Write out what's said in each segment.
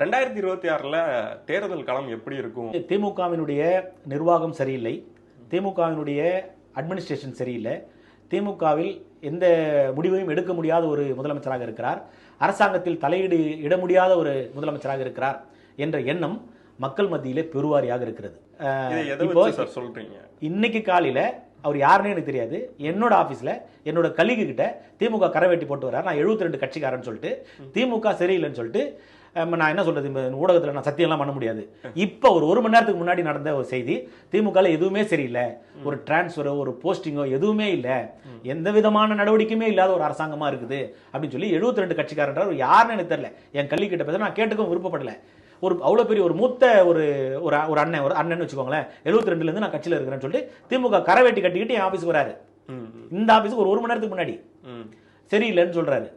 ரெண்டாயிரத்தி இருபத்தி ஆறுல தேர்தல் களம் எப்படி இருக்கும்? திமுகவினுடைய நிர்வாகம் சரியில்லை. திமுகவினுடைய அட்மினிஸ்ட்ரேஷன் சரியில்லை. திமுகவில் எந்த முடிவையும் எடுக்க முடியாத ஒரு முதலமைச்சராக இருக்கிறார். அரசாங்கத்தில் தலையீடு இட முடியாத ஒரு முதலமைச்சராக இருக்கிறார் என்ற எண்ணம் மக்கள் மத்தியிலே பெருவாரியாக இருக்கிறது. இப்போ சார் சொல்றீங்க? இன்னைக்கு காலையில அவர் யாருன்னே எனக்கு தெரியாது. என்னோட ஆபீஸ்ல என்னோட கலிகு கிட்ட திமுக கரவேட்டி போட்டு வர்றார். நான் 72 ரெண்டு கட்சிக்காரன்னு சொல்லிட்டு திமுக சரியில்லைன்னு சொல்லிட்டு நான் என்ன சொல்றது இந்த ஊடகத்துல நான் சத்தியம்லாம் பண்ண முடியாது. இப்போ ஒரு ஒரு மணி நேரத்துக்கு முன்னாடி நடந்த ஒரு செய்தி திமுகல எதுவுமே சரியில்லை. ஒரு டிரான்ஸ்ஃபரோ ஒரு போஸ்டிங்கோ எதுவுமே இல்லை. எந்த விதமான நடவடிக்கையுமே இல்லாத ஒரு அரசாங்கமா இருக்குது. அப்படின்னு சொல்லி 72 ரெண்டு கட்சிக்காரன்ற யாருன்னு எனக்கு தெரியல. என் கல்வி கிட்ட பேச நான் கேட்டுக்கவும் விருப்பப்படல. ஒரு அவ்வளோ பெரிய ஒரு மூத்த ஒரு ஒரு ஒரு அண்ணன் ஒரு அண்ணன் வச்சுக்கோங்களேன். 72 ரெண்டுலேருந்து நான் கட்சியில் இருக்கிறேன்னு சொல்லிட்டு திமுக கரவேட்டி கட்டிக்கிட்டு என் ஆஃபீஸ் வராரு. இந்த ஆஃபீஸுக்கு ஒரு ஒரு மணி நேரத்துக்கு முன்னாடி. சரியில்லைன்னு சொல்றாரு.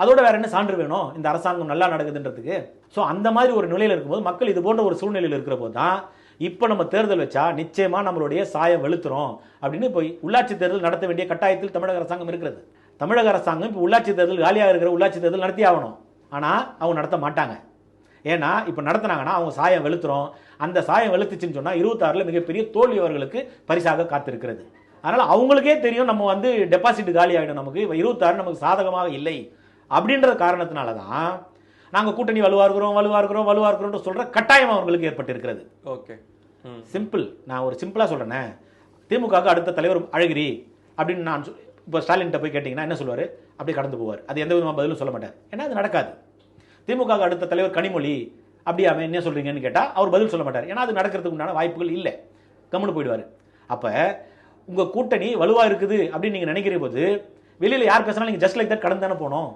அதோட வேற என்ன சான்று வேணும்? இந்த அரசாங்கம் நல்லா நடக்குதுன்றதுக்கு? ஸோ அந்த மாதிரி ஒரு நிலையில் இருக்கும்போது மக்கள் இது போன்ற ஒரு சூழ்நிலையில் இருக்கிற போது தான் இப்போ நம்ம தேர்தல் வச்சா நிச்சயமா நம்மளுடைய சாயம் வெளுத்துறோம் அப்படின்னு இப்போ உள்ளாட்சி தேர்தல் நடத்த வேண்டிய கட்டாயத்தில் தமிழக அரசாங்கம் இருக்கிறது. தமிழக அரசாங்கம் இப்போ உள்ளாட்சி தேர்தல் காலியாக இருக்கிற உள்ளாட்சி தேர்தல் நடத்தி ஆகணும். ஆனால் அவங்க நடத்த மாட்டாங்க. ஏன்னா இப்போ நடத்துனாங்கன்னா அவங்க சாயம் வெளுத்துறோம். அந்த சாயம் வெளுத்துச்சுன்னு சொன்னால் இருபத்தாறில் மிகப்பெரிய தோல்வி அவர்களுக்கு பரிசாக காத்திருக்கிறது. அதனால் அவங்களுக்கே தெரியும் நம்ம வந்து டெபாசிட் காலி ஆகிடும் நமக்கு. இருபத்தாறு நமக்கு சாதகமாக இல்லை. அப்படின்ற காரணத்தினால தான் நாங்கள் கூட்டணி வலுவா இருக்கிறோம் வலுவா இருக்கிறோம் வலுவா இருக்கிறோம் சொல்கிற கட்டாயம் அவங்களுக்கு ஏற்பட்டிருக்கிறது. ஓகே. சிம்பிள். நான் ஒரு சிம்பிளாக சொல்கிறேனே திமுகவுக்கு அடுத்த தலைவர் அழகிரி அப்படின்னு நான் சொல் இப்போ ஸ்டாலின்கிட்ட போய் கேட்டிங்கன்னா என்ன சொல்லுவார்? அப்படியே கடந்து போவார். அது எந்த விதமாக பதிலும் சொல்ல மாட்டார். ஏன்னா அது நடக்காது. திமுகவுக்கு அடுத்த தலைவர் கனிமொழி அப்படியே அவன் என்ன சொல்கிறீங்கன்னு கேட்டால் அவர் பதில் சொல்ல மாட்டார். ஏன்னா அது நடக்கிறதுக்கு உண்டான வாய்ப்புகள் இல்லை. கம்முன்னு போயிடுவார். அப்போ உங்கள் கூட்டணி வலுவாக இருக்குது அப்படின்னு நீங்கள் நினைக்கிற போது வெளியில் யார் பேசினாலும் நீங்கள் ஜஸ்ட் லைக் தட் கடந்து தானே போனோம்.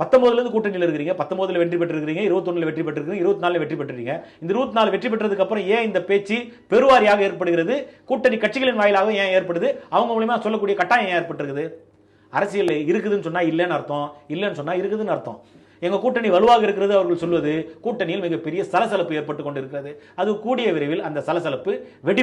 பத்தொன்பதுலேருந்து கூட்டணியில் இருக்கிறீங்க பத்தொன்பதுல வெற்றி பெற்றிருக்கிறீங்க இருபத்தொன்னுல வெற்றி பெற்றிருக்கீங்க இருபத்தி நாலுல வெற்றி பெற்றிருக்கீங்க இந்த இருபத்தி நாலு வெற்றி பெற்றதுக்கு அப்புறம் ஏன் இந்த பேச்சு பெருவாரியாக ஏற்படுகிறது? கூட்டணி கட்சிகளின் வாயிலாக ஏன் ஏற்படுது? அவங்க மூலியமா சொல்லக்கூடிய கட்டாயம் ஏன் ஏற்பட்டிருக்குது? அரசியல் இருக்குதுன்னு சொன்னா இல்லைன்னு அர்த்தம் இல்லைன்னு சொன்னா இருக்குதுன்னு அர்த்தம். எங்க கூட்டணி வலுவாக இருக்கிறது அவர்கள் சொல்வது கூட்டணியில் மிகப்பெரிய சலசலப்பு ஏற்பட்டு கொண்டிருக்கிறது. அது கூடிய விரைவில் அந்த சலசலப்பு வெடி